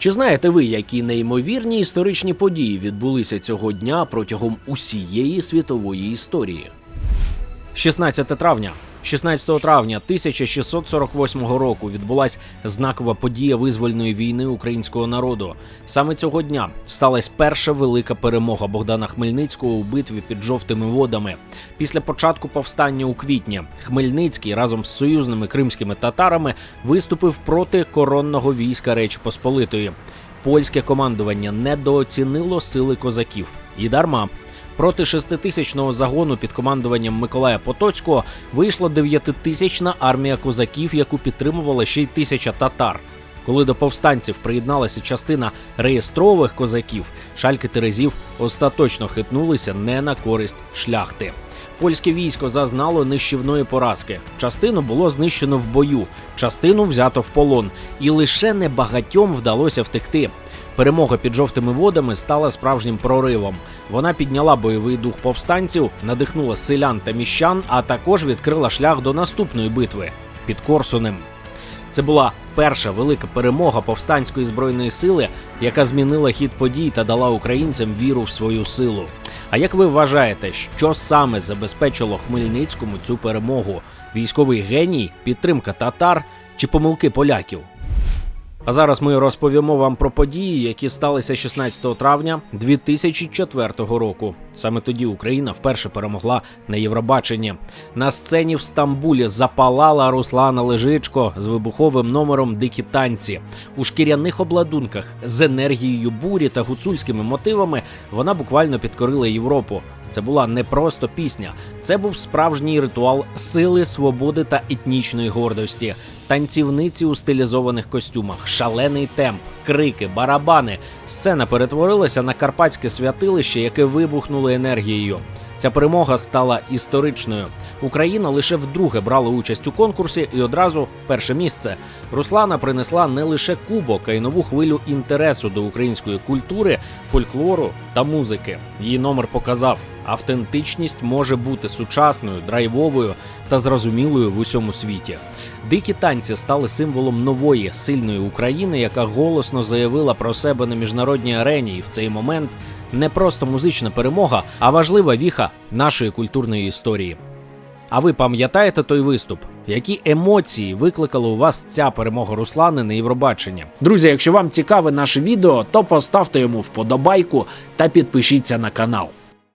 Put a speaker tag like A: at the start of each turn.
A: Чи знаєте ви, які неймовірні історичні події відбулися цього дня протягом усієї світової історії? 16 травня. 16 травня 1648 року відбулася знакова подія визвольної війни українського народу. Саме цього дня сталася перша велика перемога Богдана Хмельницького у битві під жовтими водами. Після початку повстання у квітні Хмельницький разом з союзними кримськими татарами виступив проти коронного війська Речі Посполитої. Польське командування недооцінило сили козаків і дарма. Проти шеститисячного загону під командуванням Миколая Потоцького вийшла дев'ятитисячна армія козаків, яку підтримувала ще й тисяча татар. Коли до повстанців приєдналася частина реєстрових козаків, шальки терезів остаточно хитнулися не на користь шляхти. Польське військо зазнало нищівної поразки. Частину було знищено в бою, частину взято в полон, і лише небагатьом вдалося втекти. Перемога під жовтими водами стала справжнім проривом. Вона підняла бойовий дух повстанців, надихнула селян та міщан, а також відкрила шлях до наступної битви під Корсунем. Це була перша велика перемога повстанської збройної сили, яка змінила хід подій та дала українцям віру в свою силу. А як ви вважаєте, що саме забезпечило Хмельницькому цю перемогу? Військовий геній, підтримка татар чи помилки поляків? А зараз ми розповімо вам про події, які сталися 16 травня 2004 року. Саме тоді Україна вперше перемогла на Євробаченні. На сцені в Стамбулі запалала Руслана Лежичко з вибуховим номером Дикі танці у шкіряних обладунках з енергією бурі та гуцульськими мотивами. Вона буквально підкорила Європу. Це була не просто пісня, це був справжній ритуал сили, свободи та етнічної гордості. Танцівниці у стилізованих костюмах, шалений темп, крики, барабани. Сцена перетворилася на карпатське святилище, яке вибухнуло енергією. Ця перемога стала історичною. Україна лише вдруге брала участь у конкурсі і одразу перше місце. Руслана принесла не лише кубок, а й нову хвилю інтересу до української культури, фольклору та музики. Її номер показав, автентичність може бути сучасною, драйвовою та зрозумілою в усьому світі. Дикі танці стали символом нової сильної України, яка голосно заявила про себе на міжнародній арені, і в цей момент не просто музична перемога, а важлива віха нашої культурної історії. А ви пам'ятаєте той виступ? Які емоції викликала у вас ця перемога Руслани на Євробаченні? Друзі, якщо вам цікаве наше відео, то поставте йому вподобайку та підпишіться на канал.